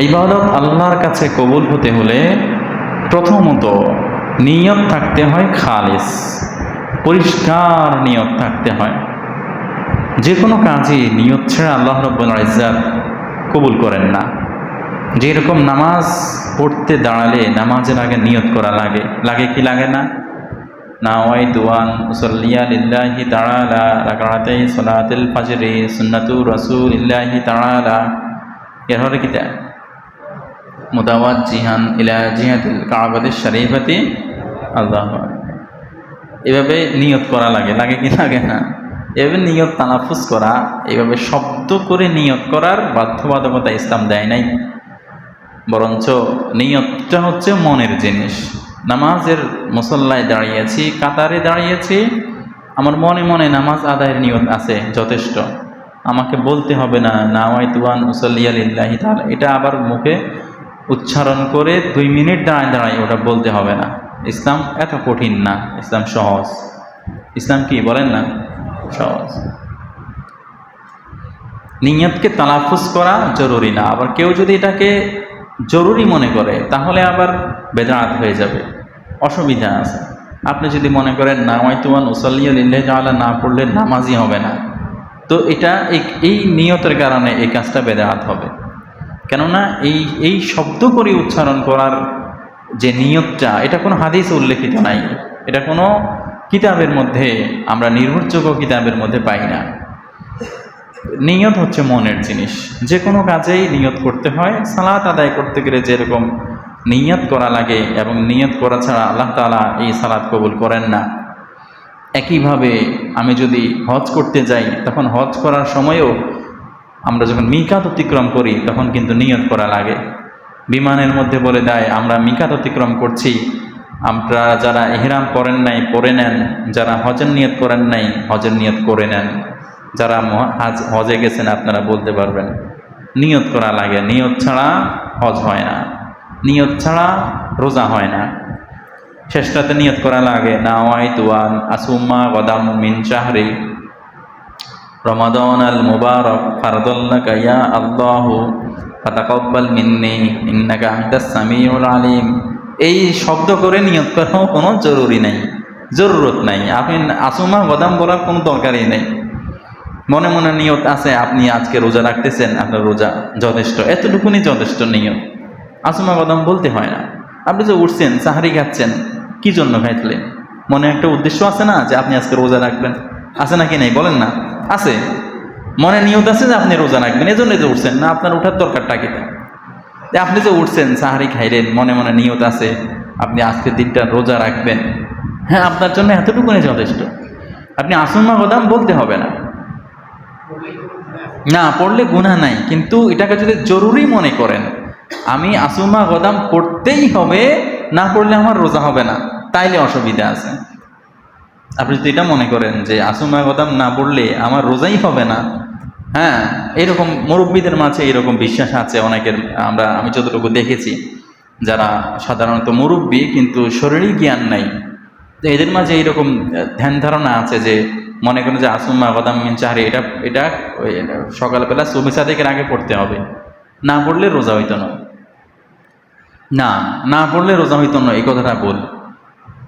ইবাদত আল্লাহর কাছে কবুল হতে হলে প্রথমত নিয়ত থাকতে হয় খালিস, পরিষ্কার নিয়ত থাকতে হয়। যে কোনো কাজে নিয়ত ছাড়া আল্লাহ রব্বুল ইজ্জাত কবুল করেন না। যেরকম নামাজ পড়তে দাঁড়ালে নামাজের আগে নিয়ত করা লাগে। লাগে কি লাগে না? নাওয়াই দুয়ান মুসল্লিয়া লিল্লাহি তাআলা, রাকাতাই সালাতুল ফাজরি, সুন্নাতু রাসূলিল্লাহি তাআলা। এর হলে কিতা মুদাওয়াত জিহান ইলা জিহাতিল কাবাতিশ শরীফাতি। আল্লাহ এভাবে নিয়ত করা লাগে। লাগে কি লাগে না? এভাবে নিয়ত তানাফুস করা, এভাবে শব্দ করে নিয়ত করার বাধ্যবাধকতা ইসলাম দেয় নাই। বরঞ্চ নিয়তটা হচ্ছে মনের জিনিস। নামাজের মুসল্লায় দাঁড়িয়েছি, কাতারে দাঁড়িয়েছি, আমার মনে মনে নামাজ আদায়ের নিয়ত আছে, যথেষ্ট। আমাকে বলতে হবে না, নাওয়াই তুয়ান মুসল্লিয়ালিল্লাহি তাহলে এটা আবার মুখে উচ্চারণ করে দুই মিনিট দাঁড়ায় দাঁড়ায় ওটা বলতে হবে না। ইসলাম এত কঠিন না, ইসলাম সহজ। ইসলাম কি বলেন না? সহজ। নিয়তকে তালাফুজ করা জরুরি না। আবার কেউ যদি এটাকে জরুরি মনে করে, তাহলে আবার বেদাত হয়ে যাবে। অসুবিধা আছে। আপনি যদি মনে করেন নামাই তুমান উসল্লিয়াল্লাহ তাআলা না পড়লে নামাজই হবে না। তো এটা এই- এই নিয়তের কারণে এই কাজটা বেদাত হবে। কেননা এই এই শব্দ করে উচ্চারণ করার যে নিয়তটা, এটা কোনো হাদিস উল্লেখিত নাই। এটা কোনো কিতাবের মধ্যে, আমরা নির্ভরযোগ্য কিতাবের মধ্যে পাই না। নিয়ত হচ্ছে মনের জিনিস। যে কোনো কাজেই নিয়ত করতে হয়। সালাত আদায় করতে গেলে যেরকম নিয়ত করা লাগে এবং নিয়ত করা ছাড়া আল্লাহ তালা এই সালাত কবুল করেন না। একইভাবে আমি যদি হজ করতে যাই, তখন হজ করার সময়ও আমরা যখন মিকাত অতিক্রম করি, তখন কিন্তু নিয়ত করা লাগে। বিমানের মধ্যে বলে দেয়, আমরা মিকাত অতিক্রম করছি। আমরা যারা এহরাম করেন নাই পরে নেন। যারা হজের নিয়ত করেন নাই, হজের নিয়ত করে নেন। যারা হাজ হজে গেছেন, আপনারা বলতে পারবেন, নিয়ত করা লাগে। নিয়ত ছাড়া হজ হয় না। নিয়ত ছাড়া রোজা হয় না। শেষটাতে নিয়ত করা লাগে নাওয়াই তুয়ান আসুম্মা গদাম মিন চাহরি। রমাদন আল মুবারক ফারদুল্লাহ ইয়া আল্লাহ, ফাতাকাব্বাল মিন্নি, ইন্নাকা আনতাস সামিউল আলিম। এই শব্দ করে নিয়ত করাও কোনো জরুরি নাই, জরুরত নাই। আপনি আসুমা গদাম বলার কোনো দরকারই নেই। মনে মনে নিয়ত আছে, আপনি আজকে রোজা রাখতেছেন, আপনার রোজা যথেষ্ট। এতটুকুনি যথেষ্ট নিয়ত। আসুমা গদাম বলতে হয় না। আপনি যে উঠছেন, সাহারি খাচ্ছেন, কি জন্য খাইছিলেন মনে একটা উদ্দেশ্য আছে না, যে আপনি আজকে রোজা রাখবেন? আছে নাকি নেই? বলেন না। আছে। মনে নিয়ত আছে যে আপনি রোজা রাখবেন এই জন্যই তো উঠছেন। না, আপনার ওঠার দরকারটা কি? আপনি যে উঠছেন, সাহারি খাইলেন, মনে মনে নিয়ত আছে, আপনি আজকের দিনটা রোজা রাখবেন। হ্যাঁ আপনার জন্য এতটুকুনি যথেষ্ট। আপনি আসুমা গদাম বলতে হবে না। না, পড়লে গুণা নাই, কিন্তু এটাকে যদি জরুরি মনে করেন, আমি আসুমা গদাম পড়তেই হবে, না পড়লে আমার রোজা হবে না। তাইলে অসুবিধা আছে। আপনি যদি এটা মনে করেন যে আসুমা গদাম না পড়লে আমার রোজাই হবে না হ্যাঁ এরকম মুরব্বীদের মাঝে এরকম বিশ্বাস আছে অনেকের, আমরা, আমি যতটুকু দেখেছি, যারা সাধারণত মুরব্বী কিন্তু শরীরই জ্ঞান নাই। তো এদের মাঝে এইরকম ধ্যান ধারণা আছে যে, মনে করেন যে আসুম্মা গদাম মিন চাহারি, এটা এটা সকালবেলা সুবিসা থেকে আগে পড়তে হবে। না পড়লে রোজা হইত না না পড়লে রোজা হইতো না, এই কথাটা বল।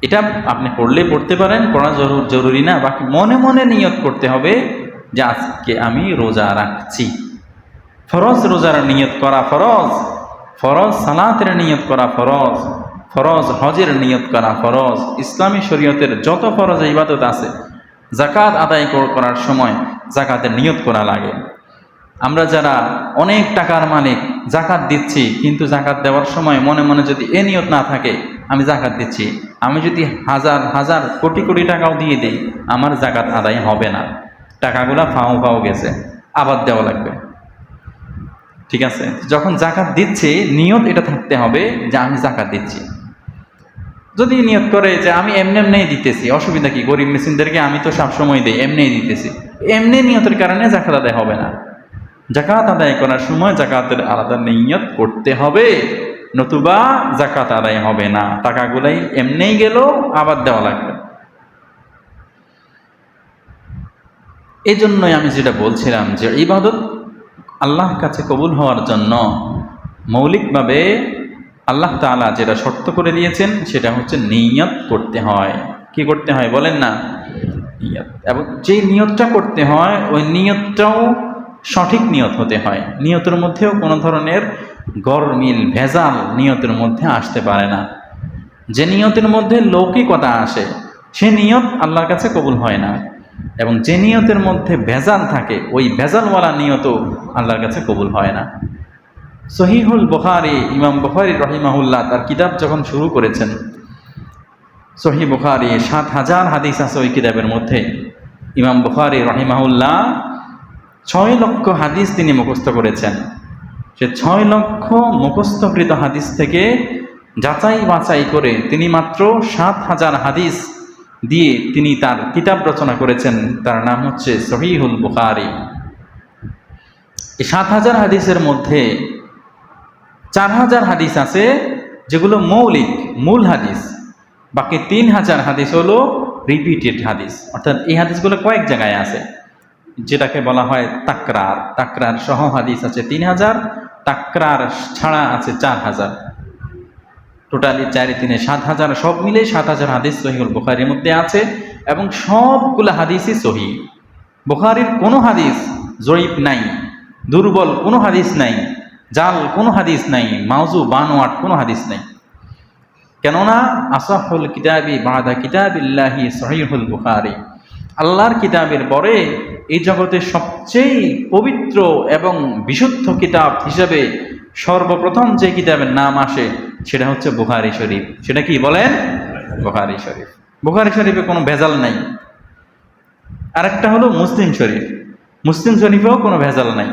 এটা আপনি পড়লে পড়তে পারেন, পড়া জরুর না। বাকি মনে মনে নিয়ত করতে হবে যে আজকে আমি রোজা রাখছি। ফরজ রোজার নিয়ত করা ফরজ। ফরজ সালাতের নিয়ত করা ফরজ। ফরজ হজের নিয়ত করা ফরজ। ইসলামী শরীয়তের যত ফরজ ইবাদত আছে জাকাত আদায় করার সময় জাকাতের নিয়ত করা লাগে। আমরা যারা অনেক টাকার মালিক জাকাত দিচ্ছি, কিন্তু জাকাত দেওয়ার সময় মনে মনে যদি এ নিয়ত না থাকে আমি জাকাত দিচ্ছি। আমি যদি হাজার হাজার কোটি কোটি টাকাও দিয়ে দিই, আমার জাকাত আদায় হবে না। টাকাগুলা ফাও ফাও গেছে। আবার দেওয়া লাগবে। ঠিক আছে? যখন জাকাত দিচ্ছে, নিয়ত এটা থাকতে হবে যে আমি জাকাত দিচ্ছি। যদি নিয়ত করে যে আমি এমনি এমনিই দিতেছি, অসুবিধা কি? গরিব মেশিনদেরকে আমি তো সবসময় দিই, এমনিই দিতেছি। এমনি নিয়তের কারণে জাকাত আদায় হবে না। জাকাত আদায় করার সময় জাকাতের আলাদা নিয়ত করতে হবে। নতুবা জাকাত আদায় হবে না। টাকাগুলাই এমনিই গেল, আবার দেওয়া লাগবে। এই জন্যই আমি যেটা বলছিলাম যে ইবাদত আল্লাহর কাছে কবুল হওয়ার জন্য মৌলিকভাবে আল্লাহ তাআলা যেটা শর্ত করে দিয়েছেন, সেটা হচ্ছে নিয়ত করতে হয়। কি করতে হয় বলেন না? নিয়ত। এবং যে নিয়তটা করতে হয়, ওই নিয়তটাও সঠিক নিয়ত হতে হয়। নিয়তের মধ্যেও কোনো ধরনের গরমিল, ভেজাল নিয়তের মধ্যে আসতে পারে না। যে নিয়তের মধ্যে লৌকিকতা আসে, সে নিয়ত আল্লাহর কাছে কবুল হয় না। এবং যে নিয়তের মধ্যে ভেজাল থাকে, ওই ভেজালওয়ালা নিয়তও আল্লাহর কাছে কবুল হয় না। সহিহুল বুখারি, ইমাম বুখারি রহিমাহুল্লাহ তার কিতাব যখন শুরু করেছেন, সহি বুখারি সাত হাজার হাদিস আছে ওই কিতাবের মধ্যে। ইমাম বুখারি রহিমাহুল্লাহ ছয় লক্ষ হাদিস তিনি মুখস্থ করেছেন। সে ছয় লক্ষ মুখস্থকৃত হাদিস থেকে যাচাই বাছাই করে তিনি মাত্র সাত হাজার হাদিস দিয়ে তিনি তার কিতাব রচনা করেছেন। তার নাম হচ্ছে সহিহুল বুখারি। এই সাত হাজার হাদিসের মধ্যে চার হাজার হাদিস আছে যেগুলো মৌলিক, মূল হাদিস। বাকি তিন হাজার হাদিস হলো রিপিটেড হাদিস। অর্থাৎ এই হাদিসগুলো কয়েক জায়গায় আছে, যেটাকে বলা হয় তাকরার। তাকরার সহ হাদিস আছে তিন হাজার তাকরার ছাড়া আছে চার হাজার। টোটালি চারি তিনে সাত হাজার, সব মিলে সাত হাজার হাদিস সহিউল বুখারির মধ্যে আছে এবং সবগুলো হাদিসই সহি। বুখারির কোনো হাদিস জয়ীব নাই, দুর্বল কোনো হাদিস নাই, জাল কোনো হাদিস নাই মাউজু বানোয়াট কোনো হাদিস নাই। কেননা আসাহুল কিতাবি বাদা কিতাবিল্লাহি সহিহুল বুখারি। আল্লাহর কিতাবের পরে এই জগতের সবচেয়ে পবিত্র এবং বিশুদ্ধ কিতাব হিসাবে সর্বপ্রথম যে কিতাবের নাম আসে, সেটা হচ্ছে বুখারি শরীফ। সেটা কি বলেন? বুখারি শরীফ। বুখারি শরীফে কোনো ভেজাল নাই। আরেকটা হলো মুসলিম শরীফ। মুসলিম শরীফেও কোনো ভেজাল নাই।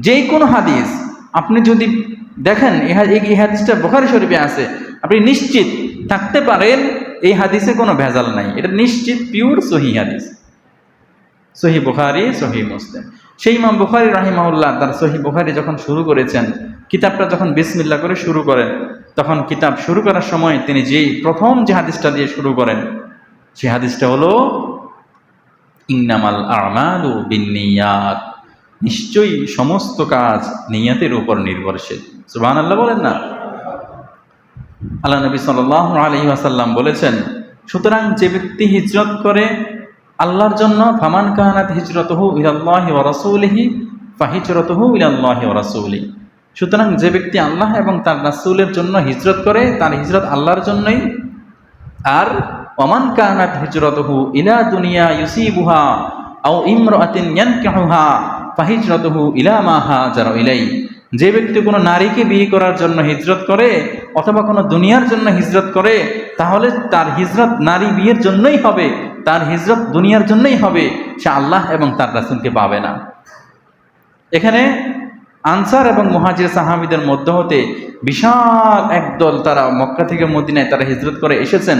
যে কোনো হাদিস, আপনি যদি দেখেন, এই হাদিসটা বুখারি শরীফে আছে, আপনি নিশ্চিত থাকতে পারেন এই হাদিসে কোনো ভেজাল নাই। এটা নিশ্চিত পিওর সহি হাদিস। সহি বুখারি, সহি মুসলিম। সেই ইমাম বুখারি রাহিমাউল্লাহ তার সহি বুখারি যখন শুরু করেছেন, কিতাবটা যখন বিসমিল্লা করে শুরু করেন, তখন কিতাব শুরু করার সময় তিনি যেই প্রথম যে হাদিসটা দিয়ে শুরু করেন, সেই হাদিসটা হলো, ইন্নামাল আমালু বিন্নিয়াত। নিশ্চয়ই সমস্ত কাজ নিয়াতের উপর নির্ভরশীল। সুবহান আল্লাহ বলেন না। আল্লাহ নবী সাল্লাহ আলহি আসাল্লাম বলেছেন, সুতরাং যে ব্যক্তি হিজরত করে, আল্লাহর জন্য ফামান কাহানাত হিজরতহু ইলাল্লাহি ওয়া রাসূলিহি, ফাহিজরতহু ইলাল্লাহি ওয়া রাসূলি। সুতরাং যে ব্যক্তি আল্লাহ এবং তার রাসূলের জন্য হিজরত করে, তার হিজরত আল্লাহর জন্যই। আর ওমান কানাত হিজরতহু ইলা দুনিয়া ইউসিবুহা, আও ইমরাতিন ইয়ানকিহুহা, ফাহিজরতহু ইলা মা হাজারা ইলাই যে ব্যক্তি কোনো নারীকে বিয়ে করার জন্য হিজরত করে অথবা কোনো দুনিয়ার জন্য হিজরত করে, তাহলে তার হিজরত নারী বিয়ের জন্যই হবে, তার হিজরত দুনিয়ার জন্যই হবে, সে আল্লাহ এবং তার রাসূলকে পাবে না। এখানে আনসার এবং মুহাজির সাহাবিদের মধ্য হতে বিশাল একদল তারা মক্কা থেকে মদিনায় তারা হিজরত করে এসেছেন।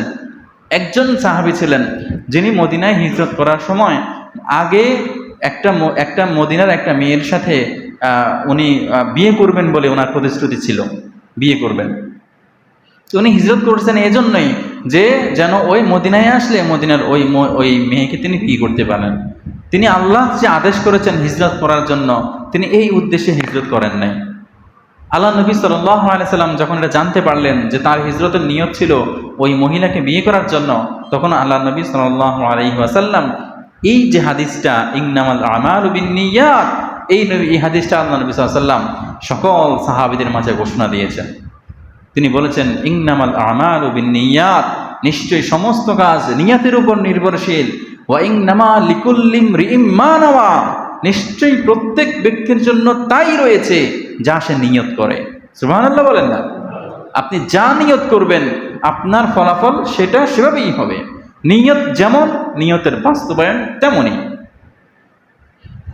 একজন সাহাবি ছিলেন যিনি মদিনায় হিজরত করার সময় আগে একটা একটা মদিনার একটা মেয়ের সাথে উনি বিয়ে করবেন বলে ওনার প্রতিশ্রুতি ছিল। বিয়ে করবেন। উনি হিজরত করছেন এজন্যই যে যেন ওই মদিনায় আসলে মদিনার ওই ওই মেয়েকে তিনি বিয়ে করতে পারেন। তিনি আল্লাহ যে আদেশ করেছেন হিজরত করার জন্য, তিনি এই উদ্দেশ্যে হিজরত করেন নাই। আল্লাহ নবী সাল্লাম যখন এটা জানতে পারলেন যে তার হিজরতের নিয়ত ছিল ওই মহিলাকে বিয়ে করার জন্য, তখন আল্লাহ নবী সাল্লাহ আলহিহাসাল্লাম এই যে হাদিসটা ইংনামাল আমাল বিনিয়াত এই নবী, এই হাদিসটা আল্লাহ নবী সাল্লাম সকল সাহাবিদের মাঝে ঘোষণা দিয়েছেন। তিনি বলেছেন ইংনামাল আমাল বিনিয়াত নিশ্চয়ই সমস্ত কাজ নিয়াতের উপর নির্ভরশীল। ওয়া ইংনামা লিকুল্লিম রিম্মা নাওয়া। নিশ্চয়ই প্রত্যেক ব্যক্তির জন্য তাই রয়েছে যা সে নিয়ত করে। সুবহানাল্লাহ বলেন না। আপনি যা নিয়ত করবেন, আপনার ফলাফল সেটা সেভাবেই হবে। নিয়ত যেমন, নিয়তের বাস্তবায়ন তেমনই।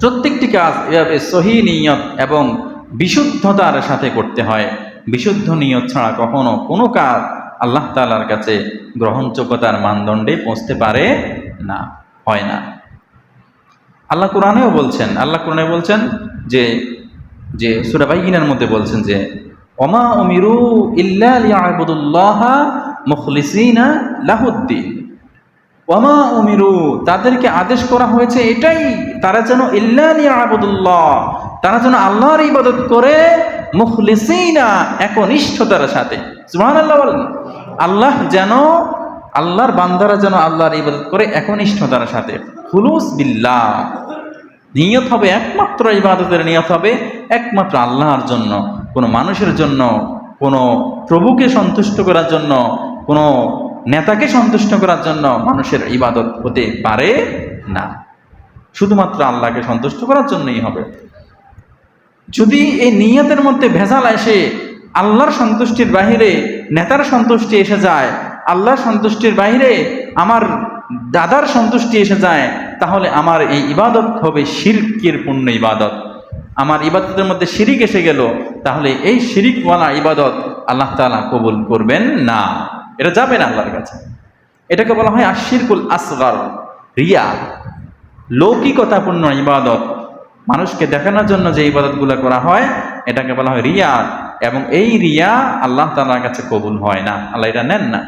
প্রত্যেকটি কাজ এভাবে সহি নিয়ত এবং বিশুদ্ধতার সাথে করতে হয়। বিশুদ্ধ নিয়ত ছাড়া কখনো কোনো কাজ আল্লাহ তাআলার কাছে গ্রহণযোগ্যতার মানদণ্ডে পৌঁছতে পারে না, হয় না। আল্লাহ কোরআনেও বলছেন, আল্লাহ কোরআনে বলছেন যে যে সুরাবাইগিনের মধ্যে বলছেন যে অমা অমিরু ইল্লা লিয়াবুদুল্লাহ মুখলিসিনা লাহুদ্দিন। ওমা উমিরু, তাদেরকে আদেশ করা হয়েছে এটাই, তারা যেন ইল্লা লিয়াবুদুল্লাহ, তারা যেন আল্লাহর ইবাদত করে মুখলিসিনা, একনিষ্ঠতার সাথে। সুবহানাল্লাহ বলেন। আল্লাহ যেন, আল্লাহর বান্দারা যেন আল্লাহর ইবাদত করে একনিষ্ঠতার সাথে। খুলুস বিল্লাহ। নিয়ত হবে একমাত্র ইবাদতের নিয়ত হবে একমাত্র আল্লাহর জন্য, কোনো মানুষের জন্য, কোনো প্রভুকে সন্তুষ্ট করার জন্য, কোনো নেতাকে সন্তুষ্ট করার জন্য মানুষের ইবাদত হতে পারে না। শুধুমাত্র আল্লাহকে সন্তুষ্ট করার জন্যই হবে। যদি এই নিয়তের মধ্যে ভেজাল এসে আল্লাহর সন্তুষ্টির বাহিরে নেতার সন্তুষ্টি এসে যায়, আল্লাহর সন্তুষ্টির বাহিরে আমার দাদার সন্তুষ্টি এসে যায়, তাহলে আমার এই ইবাদত হবে শিরকের পূর্ণ ইবাদত। আমার ইবাদতের মধ্যে শিরিক এসে গেল, তাহলে এই শিরিকওয়ালা ইবাদত আল্লাহ তাআলা কবুল করবেন না। এটা যাবে না আল্লাহর কাছে। এটাকে বলা হয় আশিরকুল আসগর, রিয়া। লৌকিকতাপূর্ণ ইবাদত। মানুষকে দেখানোর জন্য যে ইবাদতগুলো করা হয়, এটাকে বলা হয় রিয়া। এবং এই রিয়া আল্লাহ তাআলার কাছে কবুল হয় না। আল্লাহ এটা নেন না।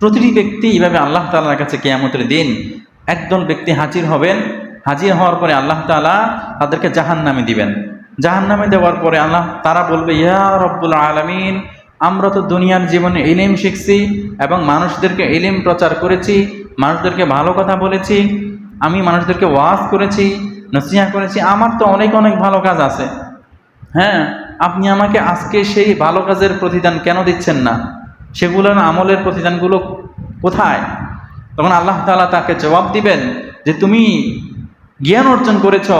প্রতিটি ব্যক্তি এইভাবে আল্লাহ তাআলার কাছে কেয়ামতের দিন একদল ব্যক্তি হাজির হবেন। হাজির হওয়ার পরে আল্লাহ তাআলা তাদেরকে জাহান নামে দিবেন। জাহান নামে দেওয়ার পরে আল্লাহ তারা বলবে, ইয়া রব্বুল আলামিন আমরা তো দুনিয়ার জীবনে ইলিম শিখছি এবং মানুষদেরকে ইলিম প্রচার করেছি, মানুষদেরকে ভালো কথা বলেছি, আমি মানুষদেরকে ওয়াজ করেছি, নসিহা করেছি, আমার তো অনেক অনেক ভালো কাজ আছে। হ্যাঁ আপনি আমাকে আজকে সেই ভালো কাজের প্রতিদান কেন দিচ্ছেন না? সেগুলোর আমলের প্রতিদানগুলো কোথায়? তখন আল্লাহ তাআলা তাকে জবাব দিবেন যে, তুমি জ্ঞান অর্জন করেছ,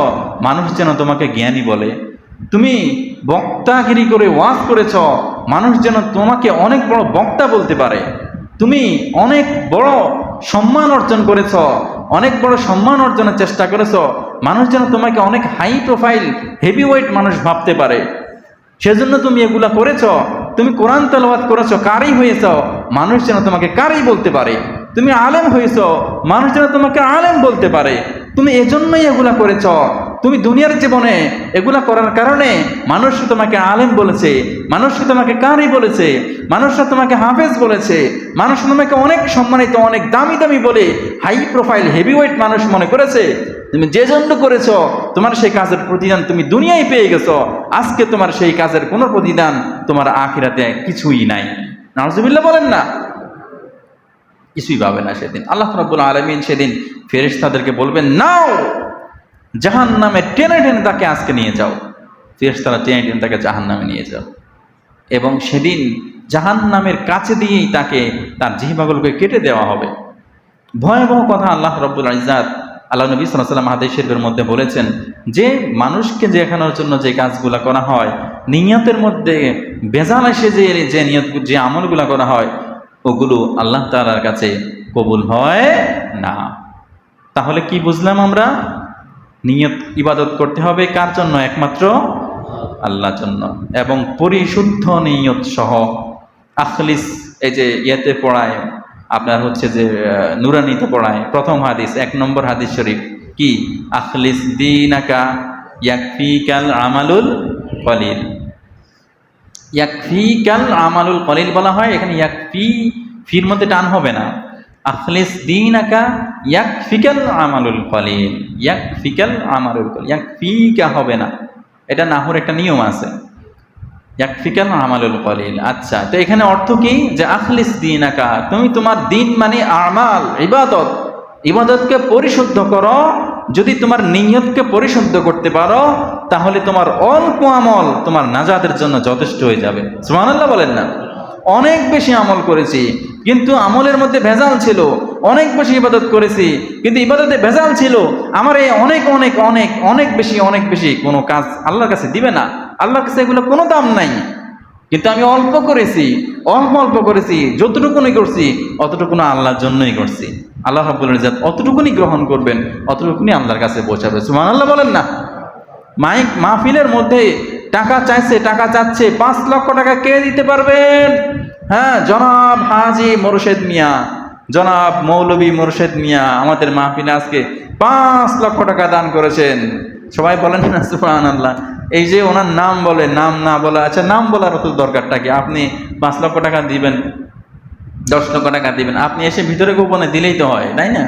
মানুষ যেন তোমাকে জ্ঞানী বলে। তুমি বক্তাগিরি করে ওয়াজ করেছ, মানুষ যেন তোমাকে অনেক বড় বক্তা বলতে পারে। তুমি অনেক বড় সম্মান অর্জন করেছ, অনেক বড় সম্মান অর্জনের চেষ্টা করেছ, মানুষ যেন তোমাকে অনেক হাই প্রোফাইল হেভি ওয়েট মানুষ ভাবতে পারে। সেজন্য তুমি এগুলা করেছ, তুমি কোরআন তেলাওয়াত করেছ কারই হয়েছ, মানুষ যেন তোমাকে কারই বলতে পারে। তুমি আলেম হয়েছ, মানুষ যেন তোমাকে আলেম বলতে পারে। তুমি এজন্যই এগুলা করেছ তুমি দুনিয়ার জীবনে এগুলা করার কারণে মানুষ তোমাকে আলেম বলেছে মানুষ তোমাকে কারি বলেছে মানুষরা তোমাকে হাফেজ বলেছে, মানুষ তোমাকে অনেক সম্মানিত, অনেক দামি দামি বলে হাই প্রোফাইল হেভিওয়েট মানুষ মনে করেছে। তুমি যে জন্য করেছ, তোমার সেই কাজের প্রতিদান তুমি দুনিয়ায় পেয়ে গেছো। আজকে তোমার সেই কাজের কোনো প্রতিদান তোমার আখিরাতে কিছুই নাই। নাজুবিল্লা বলেন না। কিছুই পাবে না সেদিন। আল্লাহ রাব্বুল আলমিন সেদিন ফেরেশতাদেরকে বলবেন, নাও! জাহান নামে টেনে টেনে তাকে আজকে নিয়ে যাও। ফেরেশতারা টেনে টেনে তাকে জাহান নামে নিয়ে যাও। এবং সেদিন জাহান নামের কাছে দিয়েই তাকে, তার জিহিবাগুলোকে কেটে দেওয়া হবে। ভয়াবহ কথা আল্লাহ রব্বুল আজাদ আল্লাহ নবী সাল্লাম হাদিস মধ্যে বলেছেন যে, মানুষকে দেখানোর জন্য যে কাজগুলো করা হয়, নিয়তের মধ্যে বেজাল এসে যে যে নিয়ত, যে আমলগুলো করা হয়, ওগুলো আল্লাহ তালার কাছে কবুল হয় না। তাহলে কি বুঝলাম আমরা? নিয়ত ইবাদত করতে হবে কার জন্য? একমাত্র আল্লাহর জন্য। এবং পরিশুদ্ধ নিয়ত সহ আখলিস, এই যে ইয়েতে পড়ায়, আপনার হচ্ছে যে নুরানিতে পড়ায়, প্রথম হাদিস, এক নম্বর হাদিস শরীফ, কি? আখলিস দিনাকা ইয়াকফিকাল আমালুল কলিল। ইয়াকফিকাল আমালুল কলিল বলা হয়, এখানে ইয়াকফি, ফির মধ্যে টান হবে না। আখলিস দিনাকা ইয়াকফিকাল আমালুল কলিল, ইয়াকফিকাল আমালুল কলিল, ইয়াকফিকা হবে না। এটা নাহুর একটা নিয়ম আছে। ইয়াক ইয়াকফিকাল আমালুল কলিল আচ্ছা তো এখানে অর্থ কি? যে আখলিস দিনাকা, তুমি তোমার দিন মানে আমাল, ইবাদত, ইবাদতকে পরিশুদ্ধ করো। যদি তোমার নিয়তকে পরিশুদ্ধ করতে পারো, তাহলে তোমার অল্প আমল তোমার নাজাদের জন্য যথেষ্ট হয়ে যাবে। সুবহানাল্লাহ বলেন না। অনেক বেশি আমল করেছি, কিন্তু আমলের মধ্যে ভেজাল ছিল, অনেক বেশি ইবাদত করেছি, কিন্তু ইবাদতে ভেজাল ছিল, আমার এই অনেক অনেক অনেক অনেক বেশি অনেক বেশি কোনো কাজ আল্লাহর কাছে দিবে না, আল্লাহর কাছে এগুলো কোনো দাম নাই। কিন্তু আমি অল্প করেছি, অল্প অল্প করেছি, যতটুকুনি করছি অতটুকুনি আল্লাহর জন্যই করছি। আল্লাহ রাব্বুল ইজ্জত অতটুকুনি গ্রহণ করবেন, অতটুকুনি আল্লাহর কাছে পৌঁছাবে। সুমান আল্লাহ বলেন না। মাইক মাহফিলের মধ্যে টাকা চাইছে, টাকা চাচ্ছে, পাঁচ লক্ষ টাকা কে দিতে পারবেন হ্যাঁ জনাব হাজি মোরশেদ মিয়া, জনাব মৌলবী মোরশেদ মিয়া আমাদের মাহফিলে আজকে পাঁচ লক্ষ টাকা দান করেছেন। সবাই বলেন না সুফান আল্লাহ এই যে ওনার নাম বলে, নাম না বলে আচ্ছা নাম বলার তো দরকারটা কি? আপনি পাঁচ লক্ষ টাকা দিবেন, দশ লক্ষ টাকা দিবেন, আপনি এসে ভিতরে গোপনে দিলেই তো হয়, তাই না?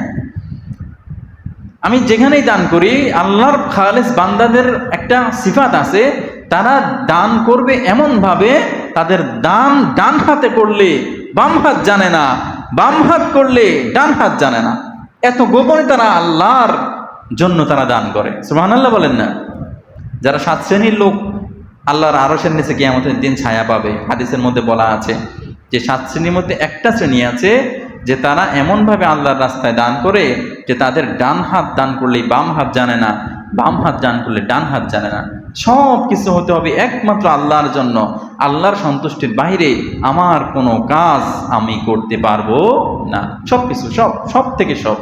আমি যেখানেই দান করি, আল্লাহর খালেস বান্দাদের একটা সিফাত আছে তারা দান করবে এমনভাবে, তাদের দান ডান হাতে করলে বাম হাত জানে না, বাম হাত করলে ডান হাত জানে না। এত গোপনে তারা আল্লাহর জন্য তারা দান করে। সুবহানাল্লাহ বলেন না। যারা সাত শ্রেণির লোক, আল্লাহর আরশের নিচে কিয়ামতের দিন ছায়া পাবে। হাদিসের মধ্যে বলা আছে যে, সাত শ্রেণির মধ্যে একটা শ্রেণি আছে যে, তারা এমনভাবে আল্লাহর রাস্তায় দান করে যে, তাদের ডান হাত দান করলে বাম হাত জানে না, বাম হাত দান করলে ডান হাত জানে না। সব কিছু হতে হবে একমাত্র আল্লাহর জন্য। আল্লাহর সন্তুষ্টির বাইরে আমার কোনো কাজ আমি করতে পারব না। সব কিছু সব সব থেকে সব।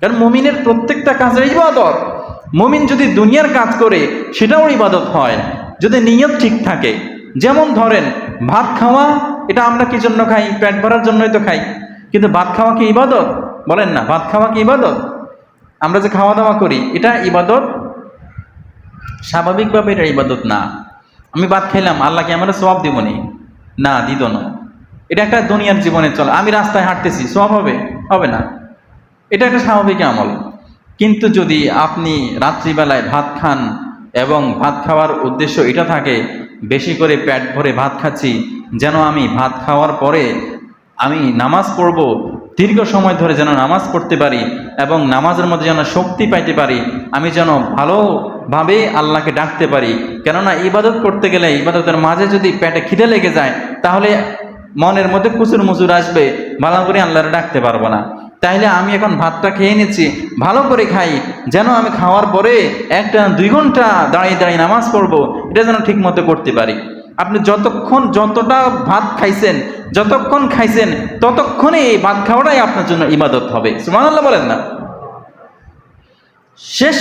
কারণ মমিনের প্রত্যেকটা কাজের ইবাদত। মমিন যদি দুনিয়ার কাজ করে, সেটাও ইবাদত হয় যদি নিয়ত ঠিক থাকে, যেমন ধরেন, ভাত খাওয়া, এটা আমরা কি জন্য খাই? পেট ভরার জন্যই তো খাই। কিন্তু ভাত খাওয়া কি ইবাদত? বলেন না, ভাত খাওয়া কি ইবাদত? আমরা যে খাওয়া দাওয়া করি, এটা ইবাদত স্বাভাবিকভাবে এটা ইবাদত না। আমি ভাত খাইলাম আল্লাহকে আমরা সবাব দিবনি। না, দিত না। এটা একটা দুনিয়ার জীবনে চলে। আমি রাস্তায় হাঁটতেছি সব হবে? হবে না। এটা একটা স্বাভাবিক আমল। কিন্তু যদি আপনি রাত্রিবেলায় ভাত খান এবং ভাত খাওয়ার উদ্দেশ্য এটা থাকে, বেশি করে পেট ভরে ভাত খাচ্ছি, যেন আমি ভাত খাওয়ার পরে আমি নামাজ পড়ব, দীর্ঘ সময় ধরে যেন নামাজ পড়তে পারি এবং নামাজের মধ্যে যেন শক্তি পাইতে পারি, আমি যেন ভালোভাবে আল্লাহকে ডাকতে পারি। কেননা ইবাদত করতে গেলে, ইবাদতের মাঝে যদি পেটে খিদে লেগে যায়, তাহলে মনের মধ্যে কুচুর মুচুর আসবে, ভালো করে আল্লাহরে ডাকতে পারব না। তাইলে আমি এখন ভাতটা খেয়ে নিচ্ছি, ভালো করে খাই, যেন আমি খাওয়ার পরে একটা দুই ঘণ্টা দাঁড়িয়ে দাঁড়িয়ে নামাজ পড়ব, এটা যেন ঠিক মতো করতে পারি। আপনি যতক্ষণ যতটা ভাত খাইছেন, যতক্ষণ খাইছেন, ততক্ষণে এই ভাত খাওয়াটাই আপনার জন্য ইবাদত হবে। সুবহানাল্লাহ বলেন না? শেষ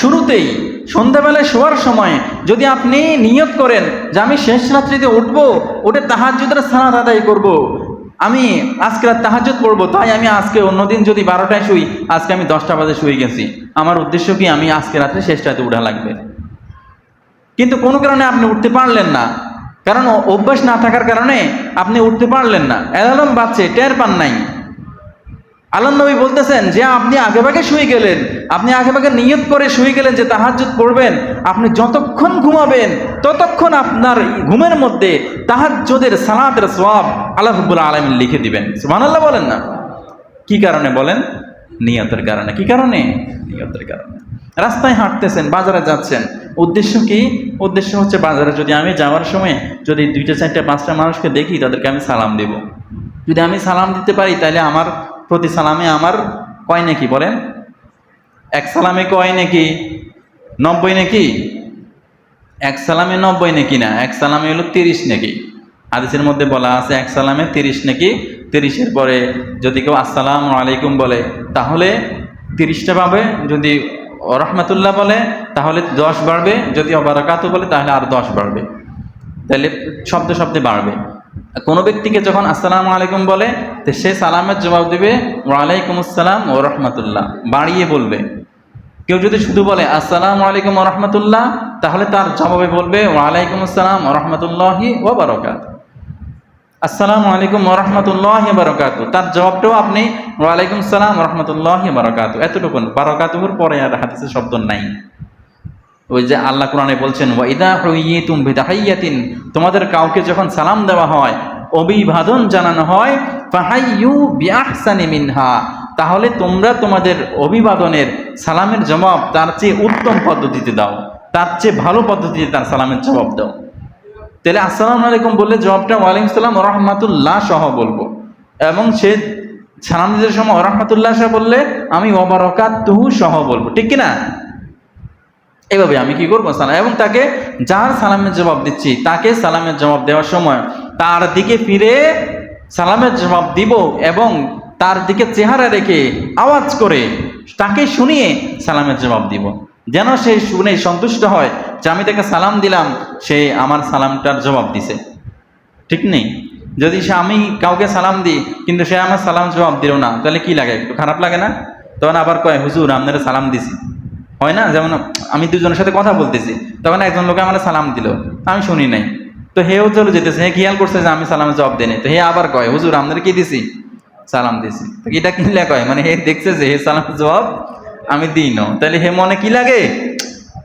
শুরুতেই সন্ধ্যাবেলায় শোয়ার সময় যদি আপনি নিয়ত করেন যে আমি শেষ রাত্রিতে উঠবো, উঠে তাহাজ্জুদের সালাত আদায় করব। আমি আজকে রাত তাহাজ্জুদ পড়ব, তাই আমি আজকে অন্যদিন যদি বারোটায় শুই, আজকে আমি দশটা বাজে শুয়ে গেছি। আমার উদ্দেশ্য কি আমি আজকে রাত্রে শেষ রাতে উঠা লাগবে? কিন্তু কোনো কারণে আপনি উঠতে পারলেন না। কারণ অভ্যাস না থাকার কারণে আপনি উঠতে পারলেন না। অ্যালার্ম বাজছে টের পান নাই। আল্লাহ নবী বলতেছেন যে, আপনি আগেভাগে শুয়ে গেলেন। আপনি আগেভাগে নিয়ত করে শুয়ে গেলেন যে, তাহাজ্জুদ পড়বেন। আপনি যতক্ষণ ঘুমাবেন, ততক্ষণ আপনার ঘুমের মধ্যে তাহাজ্জুদের সালাতের সওয়াব আল্লাহ রাব্বুল আলামিন লিখে দিবেন। সুবহানাল্লাহ বলেন না? কি কারণে বলেন? নিয়তের কারণে। কি কারণে? নিয়তের কারণে। রাস্তায় হাঁটতেছেন, বাজারে যাচ্ছেন। উদ্দেশ্য কি? উদ্দেশ্য হচ্ছে বাজারে যদি আমি যাওয়ার সময় যদি দুইটা, চারটা, পাঁচটা মানুষকে দেখি, তাদেরকে আমি সালাম দেব। যদি আমি সালাম দিতে পারি, তাহলে আমার প্রতি সালামে আমার কয় নাকি বলেন? এক সালামে কয় নাকি? নব্বই নাকি? এক সালামে নব্বই নাকি না? এক সালামে হলো তিরিশ নাকি? হাদিসের মধ্যে বলা আছে, এক সালামে তিরিশ নাকি? তিরিশের পরে যদি কেউ আসসালামু আলাইকুম বলে, তাহলে তিরিশটা পাবে। যদি রহমাতুল্লাহ বলে, তাহলে দশ বাড়বে। যদি অবারাকাতু বলে, তাহলে আর দশ বাড়বে। তাহলে শব্দে শব্দে বাড়বে। কোনো ব্যক্তিকে যখন আসসালামু আলাইকুম বলে, তো সে সালামের জবাব দেবে, ওয়ালাইকুম আসসালাম ও রহমতুল্লাহ। বাড়িয়ে বলবে। কেউ যদি শুধু বলে, আসসালামু আলাইকুম ও রহমতুল্লাহ, তাহলে তার জবাবে বলবে, ওয়ালাইকুম আসসালাম ও রহমতুল্লাহি ও বারকাত। আসসালামু আলাইকুম ওরহমতুল্লাহ বারকাত। তার জবাবটাও আপনি, ওয়ালাইকুম সালাম রহমতুল্লাহ বারকাত। এতটুকুন বারকাতুর পরে আর হাদিসে শব্দ নাই। ওই যে আল্লাহ কোরআনে বলছেন, ওয়াইদা হুইয়িতুম বিতাহিয়াতিন তোমাদের কাউকে যখন সালাম দেওয়া হয়, অভিবাদন জানানো হয়, ফাহাইয়ু বিআহসানি মিনহা তাহলে তোমরা তোমাদের অভিবাদনের সালামের জবাব তার চেয়ে উত্তম পদ্ধতিতে দাও। তার চেয়ে ভালো পদ্ধতিতে তার সালামের জবাব দাও। তাহলে আসসালাম আলাইকুম বললে জবাবটা ওয়ালাইকুম সালাম রহমাতুল্লাহ সহ বলব। এবং সে সালাম দিতে সময় রহমাতুল্লাহ সহ বললে আমি অবারকাত তুহু সহ বলব। ঠিক কিনা? এভাবে আমি কি করব সালাম? এবং তাকে যার সালামের জবাব দিচ্ছি, তাকে সালামের জবাব দেওয়ার সময় তার দিকে ফিরে সালামের জবাব দিব এবং তার দিকে চেহারা রেখে আওয়াজ করে তাকে শুনিয়ে সালামের জবাব দিব। যেন সে শুনে সন্তুষ্ট হয়। যে আমি তাকে সালাম দিলাম, সে আমার সালামটার জবাব দিছে। ঠিক নেই? যদি সে আমি কাউকে সালাম দিই, কিন্তু সে আমার সালাম জবাব দিল না, তাহলে কি লাগে? একটু খারাপ লাগে না? তখন আবার কয়, হুজুর, আপনারা সালাম দিছি। হয় না? যেমন আমি দুজনের সাথে কথা বলতেছি, তখন একজন লোকে আমার সালাম দিল। আমি শুনি নাই। তো হেও চলে যেতেছে, হে খেয়াল করছে যে আমি সালামের জবাব দিই তো হে আবার কয়, হুজুর, আপনারা কি দিছি? সালাম দিছি। তো এটা কিনলে কয় মানে হে দেখছে যে হে সালামের জবাব আমি দিই না তাহলে হে মনে কি লাগে?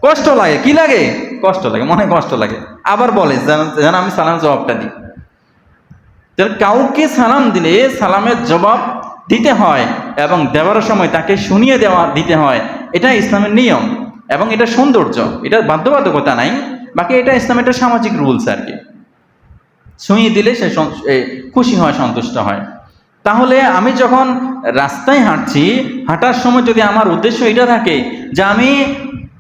কষ্ট লাগে, কি লাগে? কষ্ট লাগে, মনে কষ্ট লাগে। আবার বলে, যেন আমি সালাম জবাবটা দিই। তাহলে কাউকে সালাম দিলে সালামের জবাব দিতে হয় এবং দেওয়ার সময় তাকে শুনিয়ে দেওয়া, দিতে হয়, এটা ইসলামের নিয়ম এবং এটা সৌন্দর্য। এটা বাধ্যবাধকতা নাই, বাকি এটা ইসলামের একটা সামাজিক রুলস আর কি। শুনিয়ে দিলে সে খুশি হয়, সন্তুষ্ট হয়। তাহলে আমি যখন রাস্তায় হাঁটছি, হাঁটার সময় যদি আমার উদ্দেশ্য এটা থাকে যে আমি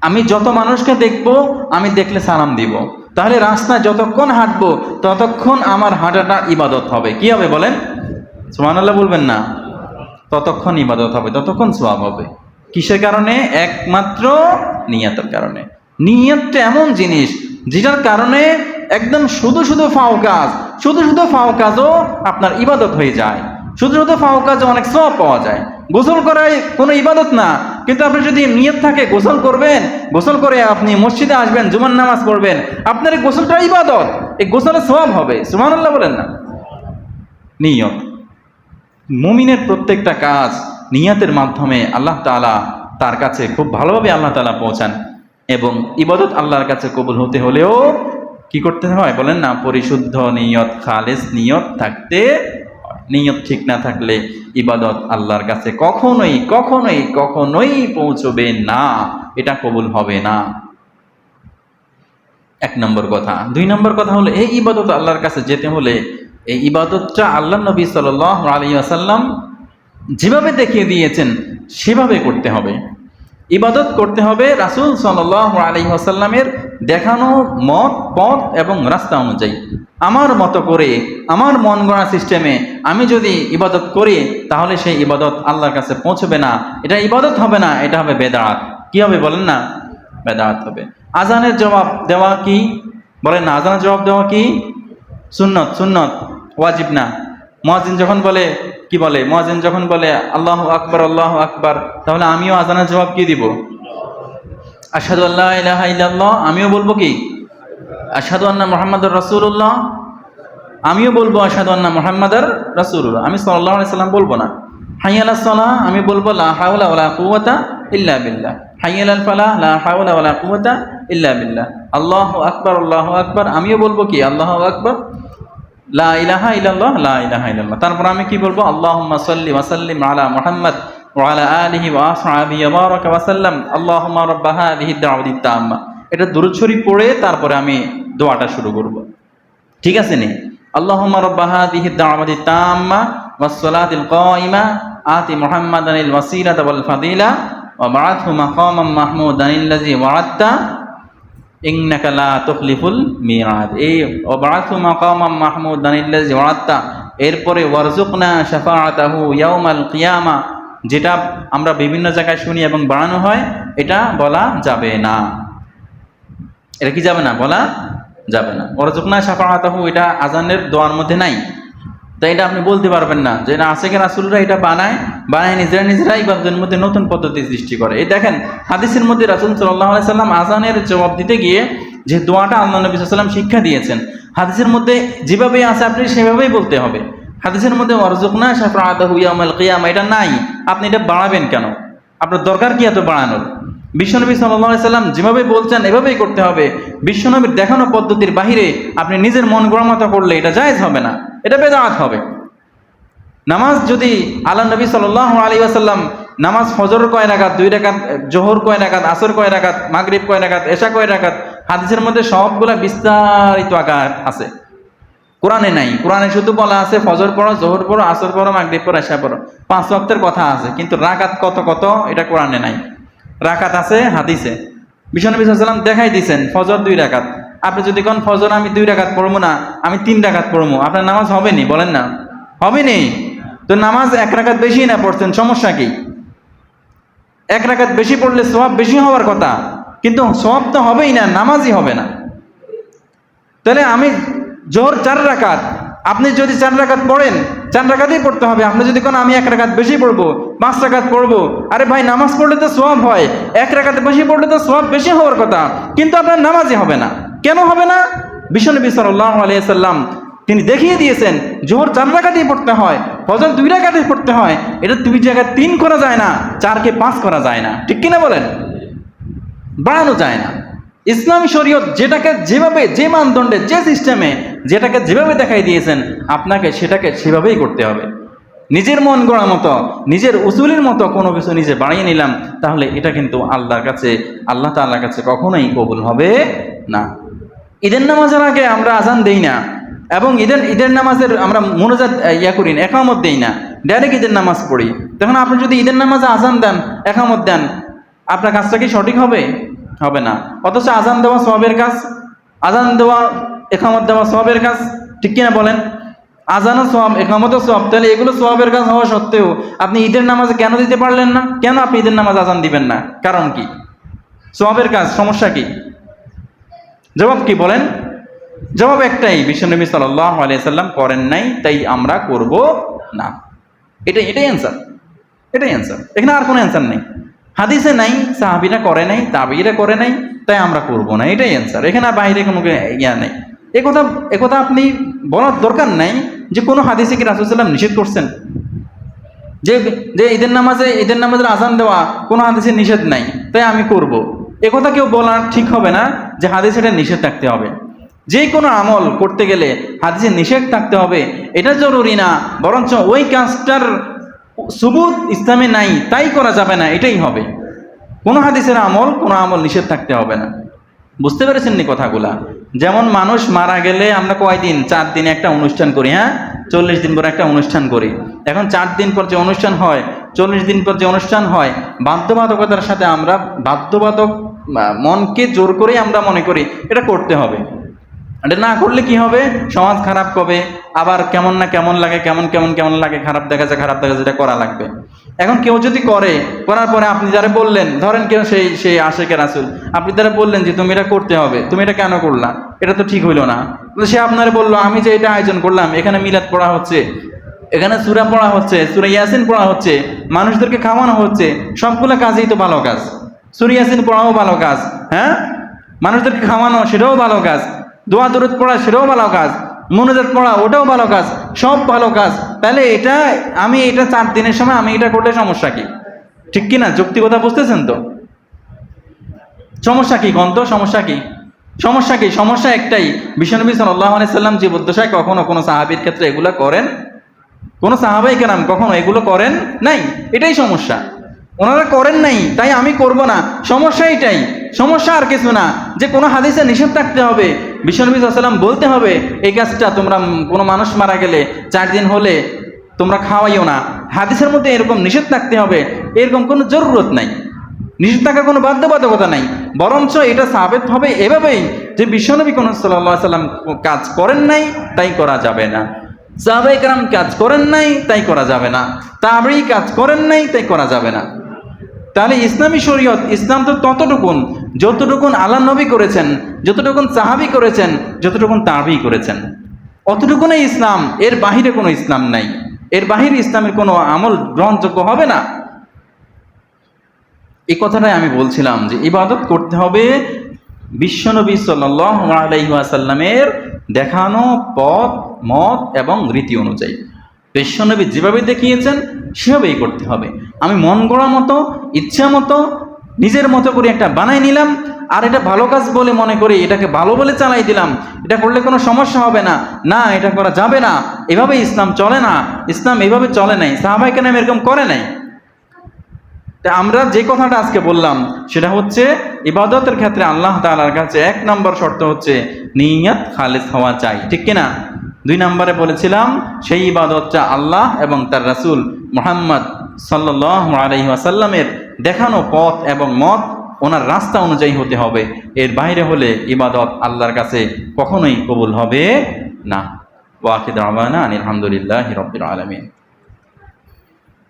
আমি যত মানুষকে দেখব, আমি দেখলে সালাম দিব। তাহলে রাস্তায় যতক্ষণ হাঁটবো, ততক্ষণ আমার হাঁটাটা ইবাদত হবে। কি হবে বলেন? সুবহানাল্লাহ বলবেন না। ততক্ষণ ইবাদত হবে, ততক্ষণ সোয়াব হবে। কিসের কারণে? একমাত্র নিয়তের কারণে। নিয়তটা এমন জিনিস, যেটার কারণে একদম শুধু শুধু ফাও কাজ, শুধু শুধু ফাও কাজও আপনার ইবাদত হয়ে যায়। শুধু শুধু ফাও কাজে অনেক সব পাওয়া যায়। গোসল করাই কোনো ইবাদত না কিন্তু আপনি যদি নিয়ত থাকে গোসল করবেন, গোসল করে আপনি মসজিদে আসবেন জুমান নামাজ পড়বেন, আপনার এই গোসলটা ইবাদত। এই গোসলে সব হবে। সুবহানাল্লাহ বলেন না। নিয়ত। মুমিনের প্রত্যেকটা কাজ নিয়াতের মাধ্যমে আল্লাহ তাআলা তার কাছে খুব ভালোভাবে আল্লাহ তাআলা পৌঁছান। এবং ইবাদত আল্লাহর কাছে কবুল হতে হলেও কি করতে হয় বলেন না? পরিশুদ্ধ নিয়ত, খালেস নিয়ত থাকতে। নিয়ত ঠিক না থাকলে ইবাদত আল্লাহর কাছে কখনোই কখনোই কখনোই পৌঁছবে না। এটা কবুল হবে না। এক নম্বর কথা। দুই নম্বর কথা হলো, এই ইবাদত আল্লাহর কাছে যেতে হলে এই ইবাদতটা আল্লাহ নবী সাল আলী আসাল্লাম যেভাবে দেখিয়ে দিয়েছেন, সেভাবে করতে হবে। ইবাদত করতে হবে রাসুল সাল আলী আসাল্লামের দেখানো মত, পথ এবং রাস্তা অনুযায়ী। আমার মতো করে, আমার মন গড়া সিস্টেমে আমি যদি ইবাদত করি, তাহলে সেই ইবাদত আল্লাহর কাছে পৌঁছবে না। এটা ইবাদত হবে না, এটা হবে বেদাত। কি হবে বলেন না? বেদাত হবে। আজানের জবাব দেওয়া কি? বলেন না, আজানের জবাব দেওয়া কি? সুন্নত সুন্নত। ওয়াজিব না। মহাজিন যখন বলে, কি বলে? মহাজিন যখন বলে, আল্লাহ আকবর আল্লাহ আকবর, তাহলে আমিও আজানের জবাব কি দিব? আসাদু আল্লাহ ইলাহা ইল্লাল্লাহ, আমিও বলব কি? আসাদু আন্না মোহাম্মদ রসুল্লাহ আমিও বলব আসাদু আন্না মোহাম্মদর রসুল্লাহ আমি সাল্লাহ সাল্লাম বলব না। হাইয়ালা সালাহ আমি বলব লা হাওলা ওয়ালা কুওয়াতা ইল্লা বিল্লাহ। হাইয়াল আল ফালাহ লা হাওলা ওয়ালা কুওয়াতা ইল্লা বিল্লাহ। আল্লাহু আকবার আল্লাহু আকবার, আমিও বলব কি? আল্লাহু আকবার। লা ইলাহা ইল্লাল্লাহ, লা ইলাহা ইল্লাল্লাহ। তারপর আমি কি বলব? আল্লাহ সাল্লি ওয়া সাল্লিম আলা মুহাম্মদ আলিহি ওয়া আসহাবিহি ওয়া বারাকা ওয়া সাল্লাম আল্লাহুম্মা রাব্বা তাম্মা এটা দরুদ শরীফ পড়ে তারপরে আমি দোয়াটা শুরু করব। ঠিক আছে নি? হাযিহি দাওয়াতি তাম্মা ওয়াস সালাতিল কায়িমা আতি মুহাম্মাদানিল ওয়াসিলাতা ওয়াল ফাদিলা ওয়া বা'াথহু মাকামান মাহমুদানিল্লাযী ওয়া'আদতা ইন্নাকা লা তুখলিফুল মিআদ এই ওয়াবাআথু মাকামাম মাহমুদানিল্লাযী ওয়া'আদতা এরপরে ওয়ারজুকনা শাফাআতাহু ইয়াউমাল কিয়ামা যেটা আমরা বিভিন্ন জায়গায় শুনি এবং বাড়ানো হয়, এটা বলা যাবে না। এটা কি যাবে না? বলা যাবে না। ওয়ারজুকনা শাফাআতাহু, এটা আজানের দোয়ার মধ্যে নাই। তাই এটা আপনি বলতে পারবেন না যে না, আশেখের রাসুলরা এটা বানায় বানায় নিজেরা নিজেরা ইবাদতের মধ্যে নতুন পদ্ধতি সৃষ্টি করে। এই দেখেন, হাদিসের মধ্যে রাসুল সাল্লাহ সাল্লাম আজানের জবাব দিতে গিয়ে যে দোয়াটা আল্লাহ নবী সাল্লাম শিক্ষা দিয়েছেন, হাদিসের মধ্যে যেভাবে আছে, আপনি সেভাবেই বলতে হবে। হাদিসের মধ্যে অরজুকনা শাফরাত হুইয়ামাল কিয়ামা, এটা নাই। আপনি এটা বাড়াবেন কেন? আপনার দরকার কি এত বাড়ানোর? বিশ্বনবী সাল্লাহ সাল্লাম যেভাবে বলছেন, এভাবেই করতে হবে। বিশ্বনবীর দেখানো পদ্ধতির বাহিরে আপনি নিজের মন গড়া করলে এটা জায়জ হবে না, এটা বেদাত হবে। নামাজ যদি আল্লাহ নবী সাল্লাহ আলী আসাল্লাম নামাজ ফজর কয় রাখাত দুই রাকাত, জোহর কয় রাখাত আসর কয় রাখাত মাগরিব কয় রাখাত এশা কয় রাখাত হাদিসের মধ্যে সবগুলা বিস্তারিত আকার আছে। কোরআনে নাই। কোরআনে শুধু বলা আছে ফজর পড়ো, জোহর পড়ো, আসর পড়ো, মাগরিব পড়ো, এশা পড়ো। পাঁচ ওয়াক্তের কথা আছে, কিন্তু রাকাত কত কত, এটা কোরআনে নাই। রাকাত আছে, হাদিসে। বিশ্বনবী সাল্লাম দেখাই দিছেন, ফজর দুই রাকাত। আপনি যদি কোন ফজর আমি দুই রাকাত পড়ব না, আমি তিন রাকাত পড়ব। আপনার নামাজ হবে নি বলেন না। হবে নি তো নামাজ এক রাকাত বেশি না পড়ছেন, সমস্যা কি? এক রাকাত বেশি পড়লে সব বেশি হওয়ার কথা। কিন্তু সব তো হবেই না, নামাজই হবে না। তাহলে আমি জোহর চার রাকাত। আপনি যদি চার রাকাত পড়েন, চার রাকাতই পড়তে হবে। আপনি যদি কোন, আমি এক রাকাত বেশি পড়ব, পাঁচ রাকাত পড়ব, আরে ভাই, নামাজ পড়লে তো সব হয়। এক রাকাত বেশি পড়লে তো সব বেশি হওয়ার কথা। কিন্তু আপনার নামাজই হবে না। কেন হবে না? বিশ্বনবী সাল্লাহ আলিয়াল্লাম তিনি দেখিয়ে দিয়েছেন, জোহর চার রাকাতেই পড়তে হয়, ফজর দুই রাকাতেই পড়তে হয়। এটা দুই জায়গায় তিন করা যায় না, চারকে পাঁচ করা যায় না। ঠিক কিনা বলেন? বাড়ানো যায় না। ইসলামী শরীয়ত যেটাকে যেভাবে, যে মানদণ্ডে, যে সিস্টেমে যেটাকে যেভাবে দেখাই দিয়েছেন, আপনাকে সেটাকে সেভাবেই করতে হবে। নিজের মন গড়া মতো, নিজের উসুলের মতো কোনো কিছু নিজে বাড়িয়ে নিলাম, তাহলে এটা কিন্তু আল্লাহর কাছে, আল্লাহ তাল্লাহর কাছে কখনোই কবুল হবে না। ঈদের নামাজের আগে আমরা আজান দেই না, এবং ঈদের ঈদের নামাজের আমরা মনোজাত ইয়া করি না, একামত দেই না ডাইরেক্ট ঈদের নামাজ পড়ি। তখন আপনি যদি ঈদের নামাজে আজান দেন, একামত দেন, আপনার কাজটা কি সঠিক হবে? হবে না। অথচ আজান দেওয়া সবের কাজ, আজান দেওয়া একামত দেওয়া সবের কাজ, ঠিক কিনা বলেন? আজানও সব একামতও সব তাহলে এগুলো সবের কাজ হওয়া সত্ত্বেও আপনি ঈদের নামাজ কেন দিতে পারলেন না? কেন আপনি ঈদের নামাজ আজান দিবেন না? কারণ কি? সবের কাজ, সমস্যা কি? জবাব কি বলেন? জবাব একটাই, বিশ্বনবী সাল্লাহ আলিয়াল্লাম করেন নাই, তাই আমরা করব না। এটাই এটাই অ্যান্সার এটাই অ্যান্সার এখানে আর কোনো অ্যান্সার নেই। হাদিসে নাই, সাহাবিরা করে নাই তাবিরা করে নাই, তাই আমরা করব না, এটাই অ্যান্সার এখানে বাইরে কোনো ইয়া নেই। একথা একথা আপনি বলার দরকার নাই যে কোনো হাদিসে কি রাসুলসাল্লাম নিষেধ করছেন? যে যে ঈদের নামাজে, ঈদের নামাজের আজান দেওয়া কোনো হাদিসে নিষেধ নাই, তাই আমি করব। একথা কেউ বলা ঠিক হবে না যে হাদিসে এটা নিষেধ থাকতে হবে। যে কোনো আমল করতে গেলে হাদিসে নিষেধ থাকতে হবে, এটা জরুরি না, বরঞ্চ ওই কাজটার সুবুত ইসলামে নাই, তাই করা যাবে না, এটাই হবে। কোনো হাদিসের আমল, কোনো আমল নিষেধ থাকতে হবে না। বুঝতে পেরেছেন নি কথাগুলা? যেমন মানুষ মারা গেলে আমরা কয়দিন চার দিনে একটা অনুষ্ঠান করি হ্যাঁ? চল্লিশ দিন পর একটা অনুষ্ঠান করি। এখন চার দিন পর যে অনুষ্ঠান হয়, চল্লিশ দিন পর যে অনুষ্ঠান হয়, বাধ্যবাধকতার সাথে আমরা বাধ্যবাধক মনকে জোর করেই আমরা মনে করি, এটা করতে হবে। এটা না করলে কি হবে? সমাজ খারাপ কবে? আবার কেমন না কেমন লাগে, কেমন কেমন কেমন লাগে, খারাপ দেখা যায়, খারাপ দেখা যায় করা লাগবে। এখন কেউ যদি করে, করার পরে আপনি যারা বললেন, ধরেন কেউ সেই সেই আশেকের আসুল আপনি যারা বললেন যে, তুমি এটা করতে হবে, তুমি এটা কেন করলা? এটা তো ঠিক হইল না। সে আপনারে বলল, আমি যে এটা আয়োজন করলাম, এখানে মিলাদ পড়া হচ্ছে, এখানে সুরা পড়া হচ্ছে, সুরা ইয়াসিন পড়া হচ্ছে, মানুষদেরকে খাওয়ানো হচ্ছে, সবগুলো কাজেই তো ভালো কাজ। সুরা ইয়াসিন পড়াও ভালো কাজ হ্যাঁ? মানুষদেরকে খাওয়ানো, সেটাও ভালো কাজ দোয়া, দরুদ পড়া, সেটাও ভালো কাজ। মনোজাত পড়া, ওটাও ভালো কাজ। সব ভালো কাজ। তাহলে এটা, আমি এটা চার দিনের সময় আমি এটা করলে সমস্যা কি? ঠিক কি না যুক্তিকতা বুঝতেছেন তো? সমস্যা কি? গন্ত সমস্যা কি? সমস্যা কি? সমস্যা একটাই। বিশ্বনবী সাল্লাহ সাল্লাম জীবদ্দশায় কখনো কোনো সাহাবির ক্ষেত্রে এগুলো করেন? কোনো সাহাবাই কেরাম কখনো এগুলো করেন নাই? এটাই সমস্যা। ওনারা করেন নাই, তাই আমি করব না। সমস্যা এটাই। সমস্যা আর কিছু না। যে কোনো হাদিসে নিষেধ থাকতে হবে। বিশ্বনবী সাল্লাম বলতে হবে, এই গাছটা তোমরা কোনো মানুষ মারা গেলে চার দিন হলে তোমরা খাওয়াইও না। হাদিসের মধ্যে এরকম নিষেধ থাকতে হবে, এরকম কোনো জরুরত নাই। নিষেধ থাকার কোনো বাধ্যবাধকতা নাই। বরঞ্চ এটা সাবেত হবে এভাবেই যে বিশ্বনবী কোন সাল্লাহ সাল্লাম কাজ করেন নাই, তাই করা যাবে না। সাহাবাই কাজ করেন নাই, তাই করা যাবে না। তাবরি কাজ করেন নাই, তাই করা যাবে না। তাহলে ইসলামী শরীয়ত, ইসলাম তো ততটুকুন যতটুকুন আল্লাহ নবী করেছেন, যতটুকুন সাহাবি করেছেন, যতটুকুন তাবি করেছেন। অতটুকুনই ইসলাম, এর বাহিরে কোনো ইসলাম নাই। এর বাহিরে ইসলামের কোনো আমল গ্রহণযোগ্য হবে না। এই কথাটাই আমি বলছিলাম যে ইবাদত করতে হবে বিশ্বনবী সাল্লাহ আলাইসাল্লামের দেখানো পথ, মত এবং রীতি অনুযায়ী। বিশ্বনবী যেভাবে দেখিয়েছেন, সেভাবেই করতে হবে। আমি মন গড়া মতো, ইচ্ছা মতো নিজের মতো করে একটা বানাই নিলাম, আর এটা ভালো কাজ বলে মনে করি এটাকে ভালো বলে চালাই দিলাম। এটা করলে কোনো সমস্যা হবে না। না, এটা করা যাবে না। এভাবে ইসলাম চলে না। ইসলাম এভাবে চলে নাই। সাহাবাইকে নাম এরকম করে নাই। তা আমরা যে কথাটা আজকে বললাম, সেটা হচ্ছে ইবাদতের ক্ষেত্রে আল্লাহ তাআলার কাছে এক নম্বর শর্ত হচ্ছে নিয়ত খালেস হওয়া চাই। ঠিক কিনা দুই নম্বরে বলেছিলাম, সেই ইবাদতটা আল্লাহ এবং তার রাসূল মোহাম্মদ সাল্লাহ আলহি আসাল্লামের দেখানো পথ এবং মত ওনার রাস্তা অনুযায়ী হতে হবে। এর বাইরে হলে ইবাদত আল্লাহর কাছে কখনোই কবুল হবে না। ওয়াকিদ আনিল আলহামদুলিল্লাহ হিরবির আলমিন।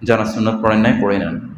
যারা সুন্নত পড়েন নাই, পড়ে নেন।